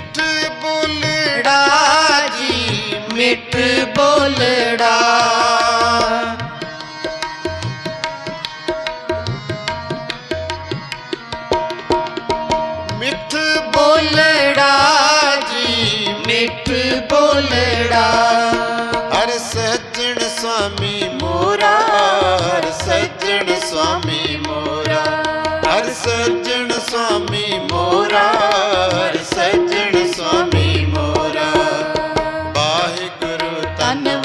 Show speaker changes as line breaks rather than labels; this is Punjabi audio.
ਮਿੱਠ
ਜੀ ਮਿੱਠ ਬੋਲੜਾ ਮਿੱਠ ਬੋਲੜਾ ਜੀ ਮਿੱਠ ਬੋਲੜਾ ਹਰ ਸੱਜਣ ਸੁਆਮੀ ਮੋਰਾ। ਹਰ ਸੱਜਣ ਸੁਆਮੀ ਮੋਰਾ। ਹਰ ਸੱਜਣ ਸੁਆਮੀ ਮੋਰਾ।